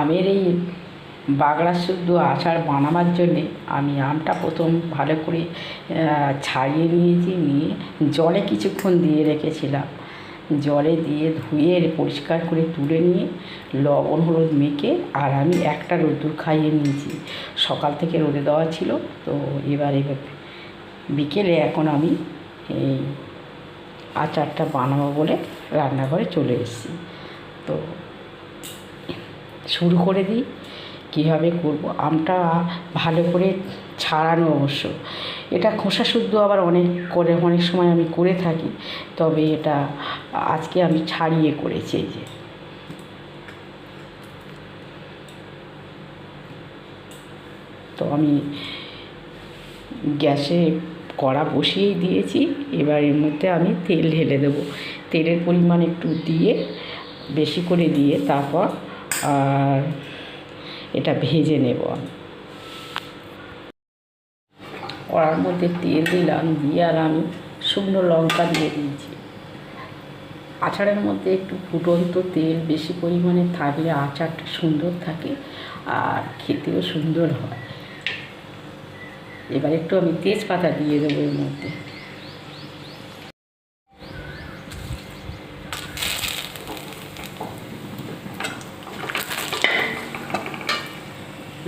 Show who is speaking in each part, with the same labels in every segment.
Speaker 1: আমের এই বাগড়া শুদ্ধ আচার বানাবার জন্যে আমি আমটা প্রথম ভালো করে ছাড়িয়ে নিয়েছি, নিয়ে জলে কিছুক্ষণ দিয়ে রেখেছিলাম। জলে দিয়ে ধুয়ে পরিষ্কার করে তুলে নিয়ে লবণ হলুদ মেখে আর আমি একটা রোদ্দুর খাইয়ে নিয়েছি। সকাল থেকে রোদে দেওয়া ছিল, তো এবার এবার বিকেলে এখন আমি এই আচারটা বানাবো বলে রান্নাঘরে চলে এসেছি। তো শুরু করে দিই, কীভাবে করব? আমটা ভালো করে ছাড়ানো অবশ্য। এটা খোসা শুদ্ধ আবার অনেক করে, অনেক সময় আমি করে থাকি, তবে এটা আজকে আমি ছাড়িয়ে করেছি যে। তো আমি গ্যাসে কড়া বসিয়েই দিয়েছি, এবার এর মধ্যে আমি তেল ঢেলে দেবো। তেলের পরিমাণ একটু দিয়ে, বেশি করে দিয়ে তারপর আর এটা ভেজে নেব। কড়ার মধ্যে তেল দিলাম, দিয়ে আর আমি শুকনো লঙ্কা দিয়ে দিয়েছি। আচারের মধ্যে একটু ফুটন্ত তেল বেশি পরিমাণে থাকলে আচারটা সুন্দর থাকে আর খেতেও সুন্দর হয়। এবার একটু আমি তেজপাতা দিয়ে দেবো এর মধ্যে।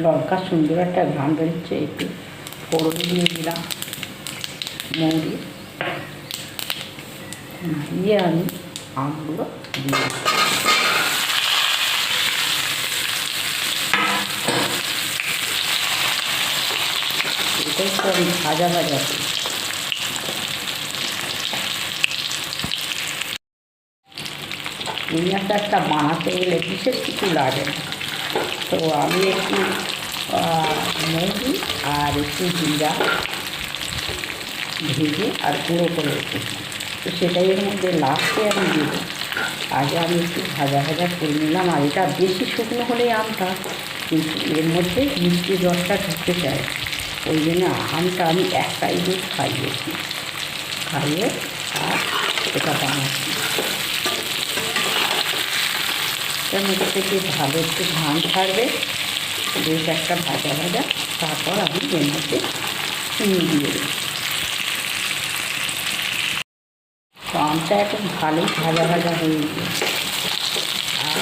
Speaker 1: লঙ্কা সুন্দর একটা ঘ্রাণ বেরোচ্ছে একটু। ফোড়ন দিয়ে দিলাম মৌরি। দিয়ে আমি আমগুলো দিয়ে আমি ভাজা ভাজা করি। আচারটা বানাতে গেলে বিশেষ কিছু লাগে না। তো আমি একটু মৌরি আর একটু জিরা ভেজে আর গুঁড়ো করে রেখেছি। তো সেটাই এর মধ্যে লাস্টে আমি দেবো। আগে আমি একটু ভাজা ভাজা করে নিলাম, আর এটা বেশি শুকনো হলেই আমটা, কিন্তু এর মধ্যে মিষ্টি রসটা ঢুকতে চায়। ওই জন্য আমটা আমি একটাই দুধ খাইয়েছি। খাইয়ে, আর এটা বানাচ্ছি। এর মধ্যে থেকে ভালো একটু ধান ছাড়বে। বেশ একটা ভাজা ভাজা। তারপর আমি এর মধ্যে চিনি দিয়ে দেবো। আমটা এখন ভালোই ভাজা ভাজা হয়ে গিয়েছে আর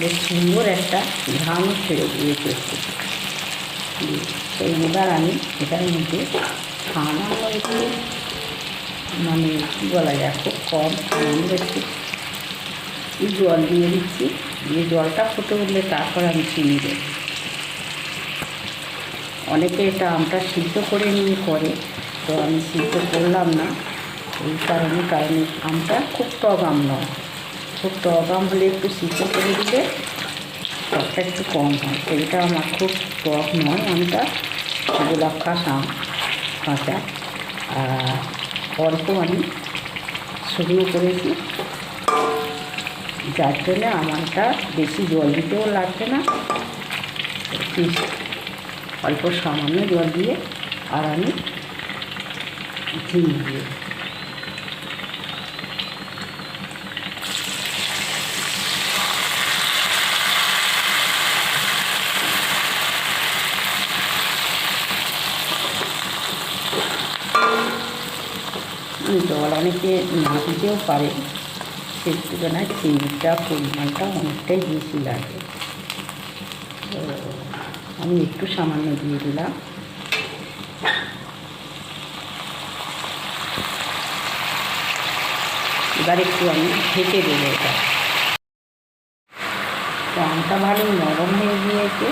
Speaker 1: বেশ সুন্দর একটা ঘামও ছেড়ে দিয়েছে। একটু দিয়ে তো এবার আমি এটার মধ্যে একটু মানে কী বলা যায়, খুব কম সামান্য একটু জল দিয়ে দিচ্ছি। দিয়ে জলটা ফুটে উঠলে তারপর আমি চিনি দেব। অনেকে এটা আমটা সিদ্ধ করে নিয়ে করে, তো আমি সিদ্ধ করলাম না। এই কারণে কারণে আমটা খুব টক আম নয়। খুব টক আম হলে একটু সিদ্ধ করে দিলে টকটা একটু কম হয়। এটা আমার খুব টক নয় আমটা, গোলাপ খাস আম কাঁচা আর অল্প আমি শুকনো করেছি। যার জন্য আমারটা বেশি জল দিতেও লাগবে না। অল্প সামান্য জল দিয়ে আর আমি দিয়ে জল অনেকে না দিতেও পারে। সেই তুলনায় চিনিটা, পরিমাণটা অনেকটাই বেশি লাগে। আমি একটু সামান্য দিয়ে দিলাম। এবার একটু আমি ঢেকে দেবো এটা। তো আমটা ভালো নরম হয়ে গিয়েছে।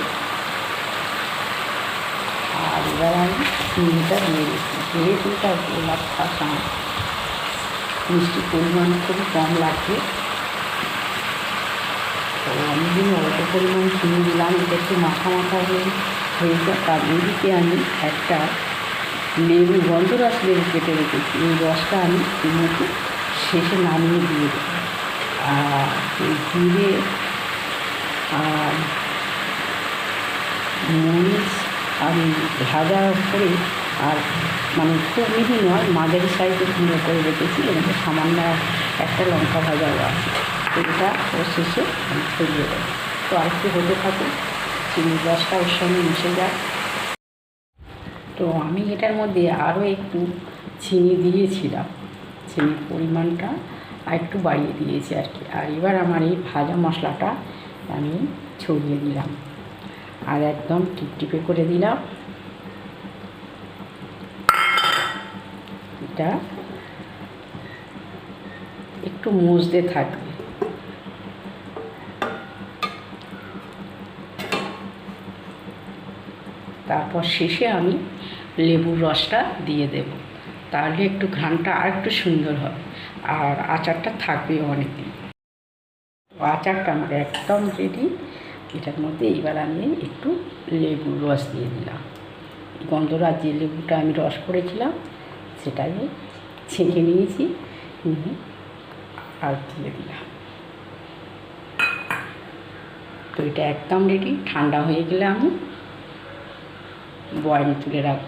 Speaker 1: আর এবার আমি চিনিটা দিয়ে দিচ্ছি। যেহেতু এটা গোলাপ খাসা মিষ্টির পরিমাণ খুবই কম লাগবে। তো আমি দিন অল্প পরিমাণ চিনি দিলাম, এটা একটু মাখা মাখা হয়ে হয়েছে। তার এদিকে আমি একটা লেবু গন্ধরস লেবু কেটে রেখেছি। এই রসটা আমি মধ্যে শেষে নামিয়ে দিয়ে দেবো। আর এই জিরে আর মরিচ, আমি ভাজা করে আর মানে খুব মিহি নয়, মাঝারি সাইজে সুন্দর করে রেখেছি মধ্যে সামান্য একটা লঙ্কা ভাজাও আছে। এটা ও শেষে ছড়িয়ে দেবো। তো আর একটু হতে থাকে চিনির রসটা ওর সঙ্গে মিশে যায় তো আমি এটার মধ্যে আরও একটু চিনি দিয়েছিলাম। চিনির পরিমাণটা আর একটু বাড়িয়ে দিয়েছি আর কি। আর এবার আমার এই ভাজা মশলাটা আমি ছড়িয়ে দিলাম। আর একদম টিপটিপে করে দিলাম। এটা একটু মজতে থাকবে। তারপর শেষে আমি লেবুর রসটা দিয়ে দেব। তাহলে একটু ঘ্রাণটা আর একটু সুন্দর হবে। আর আচারটা থাকবেও অনেকদিন। আচারটা আমার একদম রেডি এটার মধ্যে এইবার আমি একটু লেবুর রস দিয়ে দিলাম। গন্ধরাজ যে লেবুটা আমি রস করেছিলাম সেটাই ছেঁকে নিয়েছি। নিয়ে আর দিয়ে দিলাম। তো এটা একদম রেডি ঠান্ডা হয়ে গেলে আমি বয়ামে তুলে রাখব।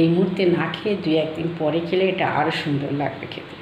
Speaker 1: এই মুহূর্তে না খেয়ে দুই একদিন পরে খেলে এটা আরও সুন্দর লাগবে খেতে।